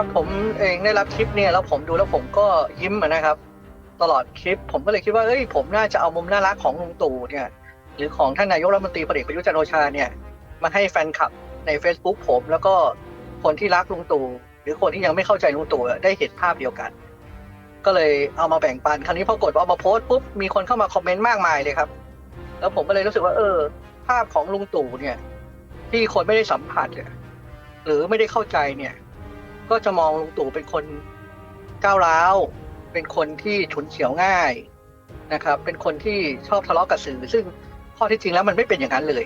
ครับผมเองได้รับคลิปเนี่ยแล้วผมดูแล้วผมก็ยิ้มนะครับ ตลอดคลิปผมก็เลยคิดว่าเอ้ยผมน่าจะเอามุมน่ารักของลุงตู่เนี่ยหรือของท่านนายกรัฐมนตรีพลเอกประยุทธ์จันทร์โอชาเนี่ยมาให้แฟนคลับใน Facebook ผมแล้วก็คนที่รักลุงตู่หรือคนที่ยังไม่เข้าใจลุงตู่ได้เห็นภาพเดียวกัน ก็เลยเอามาแบ่งปันคราวนี้พอกดเอามาโพสต์ปุ๊บมีคนเข้ามาคอมเมนต์มากมายเลยครับ แล้วผมก็เลยรู้สึกว่า เออ ภาพของลุงตู่เนี่ย ที่คนไม่ได้สัมผัสเนี่ยหรือไม่ได้เข้าใจเนี่ย ก็จะมองลุงตู่เป็นคนก้าวร้าว เป็นคนที่ฉุนเฉียวง่ายนะครับ เป็นคนที่ชอบทะเลาะกับสื่อ ซึ่งข้อที่จริงแล้วมันไม่เป็นอย่างนั้นเลย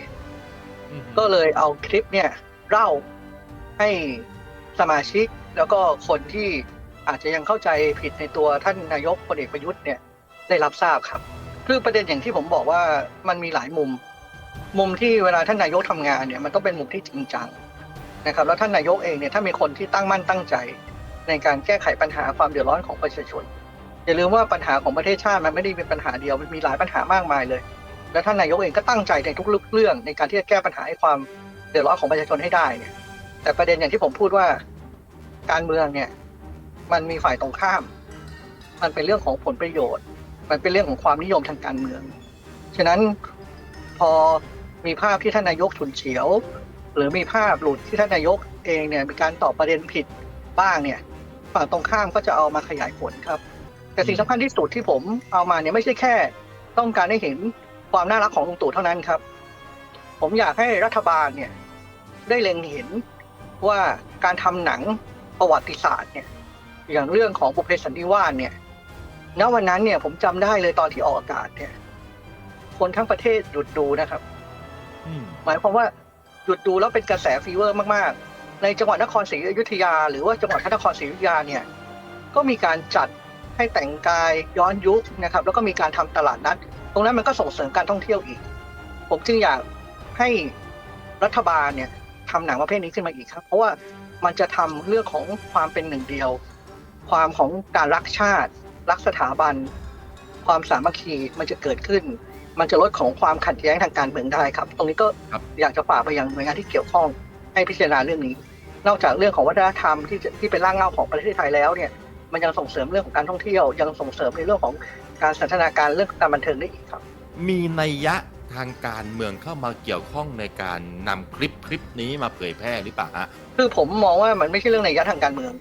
อืมก็เลยเอาคลิปเนี่ยเล่าให้สมาชิกแล้วก็คนที่อาจจะยังเข้าใจผิดในตัวท่านนายกพลเอกประยุทธ์เนี่ยได้รับทราบครับ คือประเด็นอย่างที่ผมบอกว่ามันมีหลายมุม มุมที่เวลาท่านนายกทำงานเนี่ยมันต้องเป็นมุมที่จริงจัง นะครับแล้วท่านนายกเองเนี่ยถ้ามีคนที่ตั้งมั่นตั้งใจ ในการแก้ไขปัญหาความเดือดร้อนของประชาชนอย่าลืมว่าปัญหาของประเทศชาติมันไม่ได้เป็นปัญหาเดียวมันมีหลายปัญหามากมายเลย และท่านนายกเองก็ตั้งใจในทุกเรื่อง ในการที่จะแก้ปัญหาให้ความเดือดร้อนของประชาชนให้ได้เนี่ย แต่ประเด็นอย่างที่ผมพูดว่า การเมืองเนี่ย มันมีฝ่ายตรงข้าม มันเป็นเรื่องของผลประโยชน์ มันเป็นเรื่องของความนิยมทางการเมือง ฉะนั้นพอมีภาพที่ท่านนายกฉุนเฉียว หรือมีภาพหลุดที่ท่านนายกเองเนี่ยมีการตอบประเด็นผิดบ้างเนี่ยฝั่งตรงข้ามก็จะเอามาขยายผลครับ แต่สิ่งสำคัญที่สุดที่ผมเอามาเนี่ยไม่ใช่แค่ ต้องการให้เห็นความน่ารักของลุงตู่เท่านั้นครับ ผมอยากให้รัฐบาลเนี่ยได้เล็งเห็นว่าการทำหนังประวัติศาสตร์เนี่ยอย่างเรื่องของบุพเพสันนิวาสเนี่ยณวันนั้นเนี่ยผมจำได้เลยตอนที่ออกอากาศเนี่ย คนทั้งประเทศหยุดดูนะครับอืมหมายความว่า หยุดดูแล้วเป็นกระแสฟีเวอร์มากๆ ในจังหวัดนครศรีอยุธยา หรือว่าจังหวัดพระนครศรีอยุธยาเนี่ยก็มีการจัดให้แต่งกายย้อนยุคนะครับแล้วก็มีการทำตลาดนัด ตรงนั้นมันก็ส่งเสริมการท่องเที่ยวอีก ผมจึงอยากให้รัฐบาลเนี่ยทำหนังประเภทนี้ขึ้นมาอีกครับ เพราะว่ามันจะทำเรื่องของความเป็นหนึ่งเดียว ความของการรักชาติ รักสถาบัน ความสามัคคีมันจะเกิดขึ้น มันจะลดของความขัดแย้งทางการเมืองได้ครับ ตรงนี้ก็ครับอยากจะฝากไปยังหน่วยงานที่เกี่ยวข้องให้พิจารณาเรื่องนี้ นอกจากเรื่องของวัฒนธรรมที่จะที่เป็นร่างเงาของประเทศไทยแล้วเนี่ย มันยังส่งเสริมเรื่องของการท่องเที่ยว ยังส่งเสริมในเรื่องของการสันทนาการเรื่องการบันเทิงได้อีกครับ มีนัยยะทางการเมืองเข้ามาเกี่ยวข้องในการนำคลิปคลิปนี้มาเผยแพร่หรือเปล่าฮะคือผมมองว่ามันไม่ใช่เรื่องในยยะทางการเมือง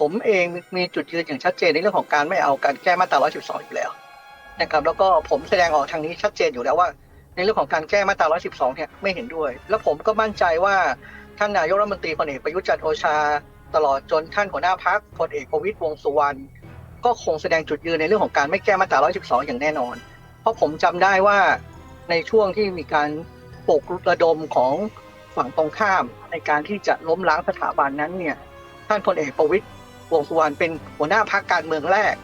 ผมเองมีจุดยืนอย่างชัดเจนในเรื่องของการไม่เอาการแก้มาตรา 112 อยู่แล้ว นะครับแล้วก็ผมแสดงออกทางนี้ชัดเจนอยู่แล้วว่า ในเรื่องของการแก้มาตรา 112 เนี่ยไม่เห็นด้วย แล้วผมก็มั่นใจว่าท่านนายกรัฐมนตรีพลเอกประยุทธ์จันทร์โอชา ตลอดจนท่านหัวหน้าพักพลเอกประวิตยวงสุวรรณก็คงแสดงจุดยืนในเรื่องของการไม่แก้มาตรา 112 อย่างแน่นอน เพราะผมจำได้ว่าในช่วงที่มีการปลุกระดมของฝั่งตรงข้ามในการที่จะล้มล้างสถาบันนั้นเนี่ยท่านพลเอกประวิตยวงสุวรรณเป็นหัวหน้าพักการเมืองแรก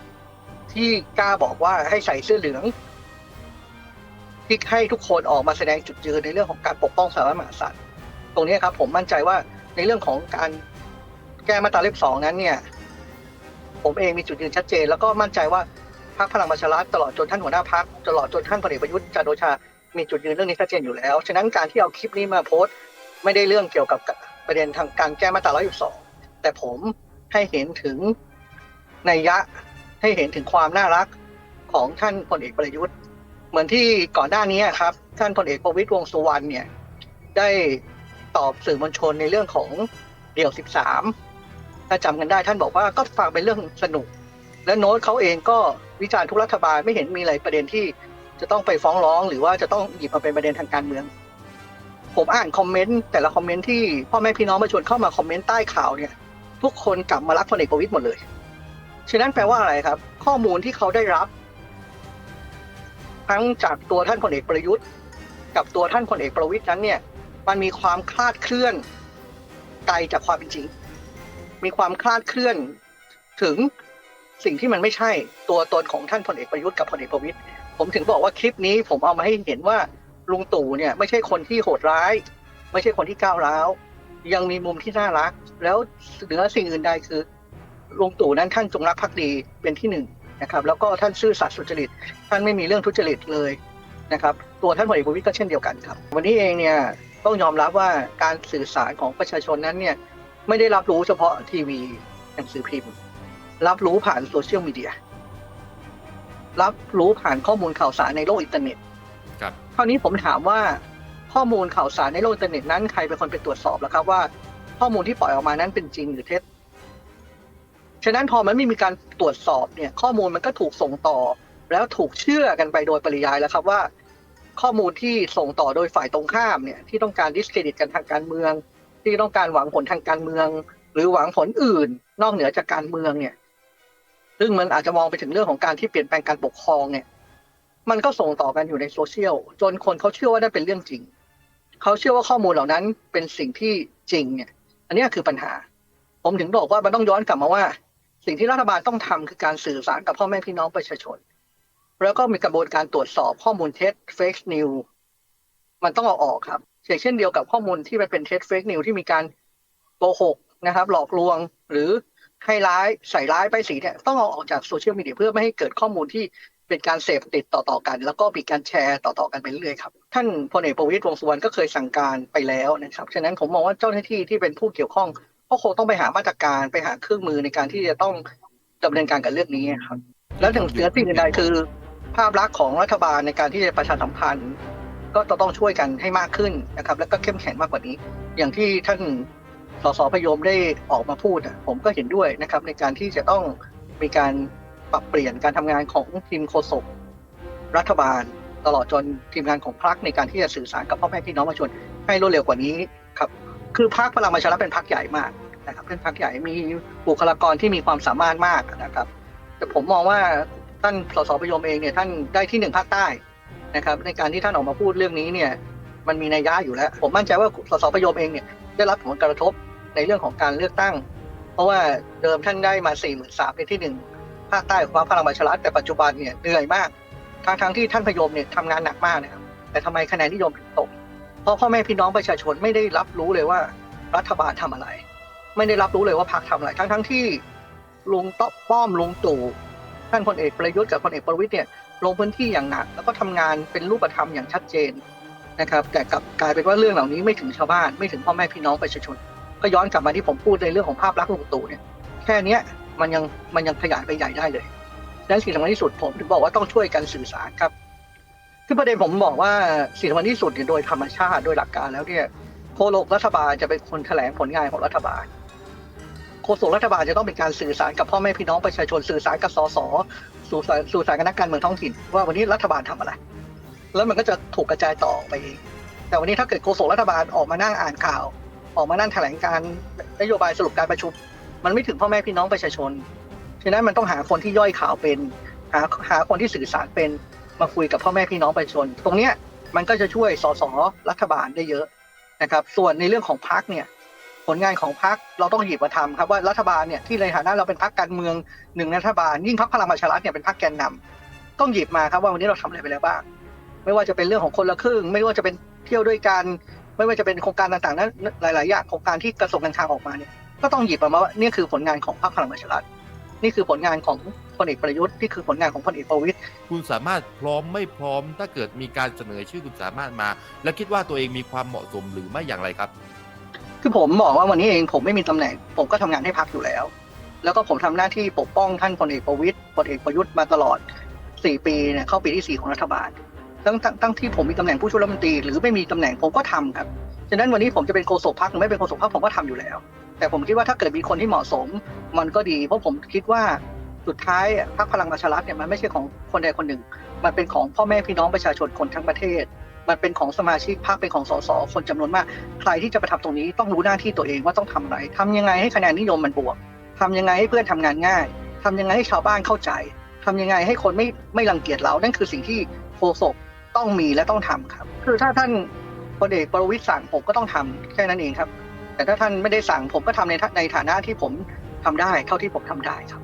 ที่กล้าบอกว่าให้ใส่เสื้อเหลืองที่ให้ทุกคนออกมาแสดงจุดยืนในเรื่องของการปกป้องสถาบันมหากษัตริย์ ตรงนี้ครับ ผมมั่นใจว่าในเรื่องของการแก้มาตราเล็บสองนั้นเนี่ย ผมเองมีจุดยืนชัดเจน แล้วก็มั่นใจว่าพรรคพลังประชารัฐตลอดจนท่านหัวหน้าพักตลอดจนท่านพลเอกประยุทธ์จันทร์โอชา มีจุดยืนเรื่องนี้ชัดเจนอยู่แล้ว ฉะนั้นการที่เอาคลิปนี้มาโพสต์ ไม่ได้เรื่องเกี่ยวกับประเด็นทางการแก้มาตรา112แต่ผมให้เห็นถึงนัยยะ ให้เห็นถึงความน่ารักของท่านพลเอกประยุทธ์ เหมือนที่ก่อนหน้านี้ครับ ท่านพลเอกประวิตยวงสุวรรณเนี่ยได้ตอบสื่อมวลชนในเรื่องของเดี่ยว 13 ถ้าจำกันได้ท่านบอกว่าก็ฟังเป็นเรื่องสนุก และโน้ตเขาเองก็วิจารณ์ทุกรัฐบาลไม่เห็นมีอะไรประเด็นที่จะต้องไปฟ้องร้อง หรือว่าจะต้องหยิบมาเป็นประเด็นทางการเมือง ผมอ่านคอมเมนต์แต่ละคอมเมนต์ที่พ่อแม่พี่น้องประชาชนเข้ามาคอมเมนต์ใต้ข่าวเนี่ย ทุกคนกลับมารักพลเอกประวิตยหมดเลย ฉะนั้นแปลว่าอะไรครับ ข้อมูลที่เขาได้รับ ทั้งจากตัวท่านพลเอกประยุทธ์ กับตัวท่านพลเอกประวิตยนั้นเนี่ย มันมีความคลาดเคลื่อนไกลจากความเป็นจริง มีความคลาดเคลื่อนถึงสิ่งที่มันไม่ใช่ตัวตนของท่านพลเอกประยุทธ์กับพลเอกประวิตยผมถึงบอกว่าคลิปนี้ผมเอามาให้เห็นว่าลุงตู่เนี่ย ไม่ใช่คนที่โหดร้าย ไม่ใช่คนที่ก้าวร้าว ยังมีมุมที่น่ารัก แล้วเหนือสิ่งอื่นใดคือ ลุงตู่นั้นท่านจงรักภักดีเป็นที่หนึ่งนะครับ แล้วก็ท่านซื่อสัตย์สุจริต ท่านไม่มีเรื่องทุจริตเลยนะครับ ตัวท่านพลเอกประวิตยก็เช่นเดียวกันครับ วันนี้เองเนี่ยต้องยอมรับว่าการสื่อสารของประชาชนนั้นเนี่ยไม่ได้รับรู้เฉพาะทีวีหนังสือพิมพ์ รับรู้ผ่านโซเชียลมีเดียรับรู้ผ่านข้อมูลข่าวสารในโลกอินเทอร์เน็ตครับคราวนี้ผมถามว่าข้อมูลข่าวสารในโลกอินเทอร์เน็ตนั้นใครเป็นคนไปตรวจสอบแล้วครับว่า ข้อมูลที่ปล่อยออกมานั้นเป็นจริงหรือเท็จ ฉะนั้นพอมันไม่มีการตรวจสอบเนี่ย ข้อมูลมันก็ถูกส่งต่อ แล้วถูกเชื่อกันไปโดยปริยายแล้วครับว่า ข้อมูลที่ส่งต่อโดยฝ่ายตรงข้ามเนี่ยที่ต้องการดิสเครดิตกันทางการเมือง ที่ต้องการหวังผลทางการเมือง หรือหวังผลอื่น นอกเหนือจากการเมืองเนี่ยซึ่งมันอาจจะมองไปถึงเรื่องของการที่เปลี่ยนแปลงการปกครองเนี่ย มันก็ส่งต่อกันอยู่ในโซเชียลจนคนเขาเชื่อว่านั่นเป็นเรื่องจริง เขาเชื่อว่าข้อมูลเหล่านั้นเป็นสิ่งที่จริงเนี่ย อันนี้คือปัญหา ผมถึงบอกว่ามันต้องย้อนกลับมาว่า สิ่งที่รัฐบาลต้องทำคือการสื่อสารกับพ่อแม่พี่น้องประชาชน แล้วก็มีกระบวนการตรวจสอบข้อมูลเท็จ fake news มันต้องเอาออกครับอย่างเช่นเดียวกับข้อมูลที่มันเป็นเท็จ fake news ที่มีการโกหกนะครับ หลอกลวงหรือให้ร้ายใส่ร้ายไปสีเนี่ยต้องเอาออกจากโซเชียลมีเดียเพื่อไม่ให้เกิดข้อมูลที่เป็นการเสพติดต่อๆกัน แล้วก็มีการแชร์ต่อๆกันไปเรื่อยครับ ท่านพลเอกประวิตรวงสุวรรณก็เคยสั่งการไปแล้วนะครับ ฉะนั้นผมมองว่าเจ้าหน้าที่ที่เป็นผู้เกี่ยวข้อง ก็คงต้องไปหามาตรการไปหาเครื่องมือในการที่จะต้องดำเนินการกับเรื่องนี้ครับ แล้วถึงเสือสิ่งอื่นใดคือ ภาพลักษณ์ของรัฐบาลในการที่จะประชาสัมพันธ์ ก็จะต้องช่วยกันให้มากขึ้นนะครับ แล้วก็เข้มแข็งมากกว่านี้ อย่างที่ท่านสสพยมได้ออกมาพูดผมก็เห็นด้วยนะครับ ในการที่จะต้องมีการปรับเปลี่ยนการทำงานของทีมโฆษกรัฐบาล ตลอดจนทีมงานของพรรคในการที่จะสื่อสารกับพ่อแม่พี่น้องประชาชนให้รวดเร็วกว่านี้ครับ คือพรรคพลังประชารัฐเป็นพรรคใหญ่มาก นะครับเป็นพรรคใหญ่มีบุคลากรที่มีความสามารถมากนะครับ แต่ผมมองว่าท่านสสพยมเองเนี่ยท่านได้ที่หนึ่งภาคใต้นะครับ ในการที่ท่านออกมาพูดเรื่องนี้เนี่ย มันมีนัยยะอยู่แล้ว ผมมั่นใจว่าสสพยมเองเนี่ยได้รับผลกระทบในเรื่องของการเลือกตั้ง เพราะว่าเดิมท่านได้มา4ี่หมื่นสามในที่หนึ่งภาคใต้ของพรรคพลังประชารัฐแต่ปัจจุบันเนี่ยเหนื่อยมากทางทางที่ท่านพยมเนี่ยทำงานหนักมากนะครับ แต่ทำไมคะแนนนิยมถึงตก เพราะพ่อแม่พี่น้องประชาชนไม่ได้รับรู้เลยว่ารัฐบาลทำอะไร ไม่ได้รับรู้เลยว่าพรรคทำอะไรทั้งทั้งๆที่ลุงต๊อป้อมลุงตู่ท่านพลเอกประยุทธ์กับพลเอกประวิตยเนี่ยลงพื้นที่อย่างหนัก แล้วก็ทำงานเป็นรูปธรรมอย่างชัดเจนนะครับ แต่กลับกลายเป็นว่าเรื่องเหล่านี้ไม่ถึงชาวบ้านไม่ถึงพ่อแม่พี่น้องประชาชน ก็ย้อนกลับมาที่ผมพูดในเรื่องของภาพลักษณ์ลุงตู่เนี่ยแค่นี้มันยังมันยังขยายไปใหญ่ได้เลยดังนั้นสิ่งสำคัญที่สุดผมถึงบอกว่าต้องช่วยกันสื่อสารครับคือประเด็นผมบอกว่าสิ่งสำคัญที่สุดเนี่ยโดยธรรมชาติโดยหลักการแล้วเนี่ยโฆษกรัฐบาลจะเป็นคนแถลงผลงานของรัฐบาล โฆษกรัฐบาลจะต้องเป็นการสื่อสารกับพ่อแม่พี่น้องประชาชนสื่อสารกับสสสื่อสารสื่อสารกับนักการเมืองท้องถิ่นว่าวันนี้รัฐบาลทำอะไร แล้วมันก็จะถูกกระจายต่อไปเองแต่วันนี้ถ้าเกิดโฆษกรัฐบาลออกมานั่งอ่านข่าว ออกมานั่งแถลงการนโยบายสรุปการประชุม มันไม่ถึงพ่อแม่พี่น้องประชาชนฉะนั้นมันต้องหาคนที่ย่อยข่าวเป็นหาหาคนที่สื่อสารเป็นมาคุยกับพ่อแม่พี่น้องประชาชน ตรงเนี้ยมันก็จะช่วยสสรัฐบาลได้เยอะนะครับ ส่วนในเรื่องของพักเนี่ย ผลงานของพรรคเราต้องหยิบมาทำครับว่ารัฐบาลเนี่ยที่ในฐานะเราเป็นพรรคการเมืองหนึ่งรัฐบาล ยิ่งพรรคพลังประชารัฐเนี่ยเป็นพรรคแกนนำต้องหยิบมาครับว่าวันนี้เราทำอะไรไปแล้วบ้าง ไม่ว่าจะเป็นเรื่องของคนละครึ่ง ไม่ว่าจะเป็นเที่ยวด้วยกัน ไม่ว่าจะเป็นโครงการต่างๆนั้นหลาย ๆ อย่างโครงการที่กระทรวงการคลังออกมาเนี่ยก็ต้องหยิบมาว่านี่คือผลงานของพรรคพลังประชารัฐนี่คือผลงานของพลเอกประยุทธ์นี่คือผลงานของพลเอกประวิตยคุณสามารถพร้อมไม่พร้อมถ้าเกิดมีการเสนอชื่อคุณสามารถมา และคิดว่าตัวเองมีความเหมาะสมหรือไม่อย่างไรครับ คือผมบอกว่าวันนี้เองผมไม่มีตำแหน่ง ผมก็ทำงานให้พักอยู่แล้ว แล้วก็ผมทำหน้าที่ปกป้องท่านพลเอกประวิตยพลเอกประยุทธ์มาตลอด 4 ปีเนี่ยเข้าปีที่ 4 ของรัฐบาลตั้งตั้งที่ผมมีตำแหน่งผู้ช่วยรัฐมนตรีหรือไม่มีตำแหน่งผมก็ทำครับฉะนั้นวันนี้ผมจะเป็นโฆษกพักหรือไม่เป็นโฆษกพักผมก็ทำอยู่แล้ว แต่ผมคิดว่าถ้าเกิดมีคนที่เหมาะสม มันก็ดีเพราะผมคิดว่าสุดท้ายพรรคพลังประชารัฐเนี่ยมันไม่ใช่ของคนใดคนหนึ่ง มันเป็นของพ่อแม่พี่น้องประชาชนคนทั้งประเทศ มันเป็นของสมาชิกพรรคเป็นของสสคนจำนวนมาก ใครที่จะไปทำตรงนี้ต้องรู้หน้าที่ตัวเองว่าต้องทำอะไรทำยังไงให้คะแนนนิยมมันบวกทำยังไงให้เพื่อนทำงานง่ายทำยังไงให้ชาวบ้านเข้าใจทำยังไงให้คนไม่ไม่รังเกียจเรา นั่นคือสิ่งที่โฆษกต้องมีและต้องทำครับ คือถ้าท่านพลเอกประวิตรสั่งผมก็ต้องทำแค่นั้นเองครับ แต่ถ้าท่านไม่ได้สั่งผมก็ทำในในฐานะที่ผมทำได้เท่าที่ผมทำได้ครับ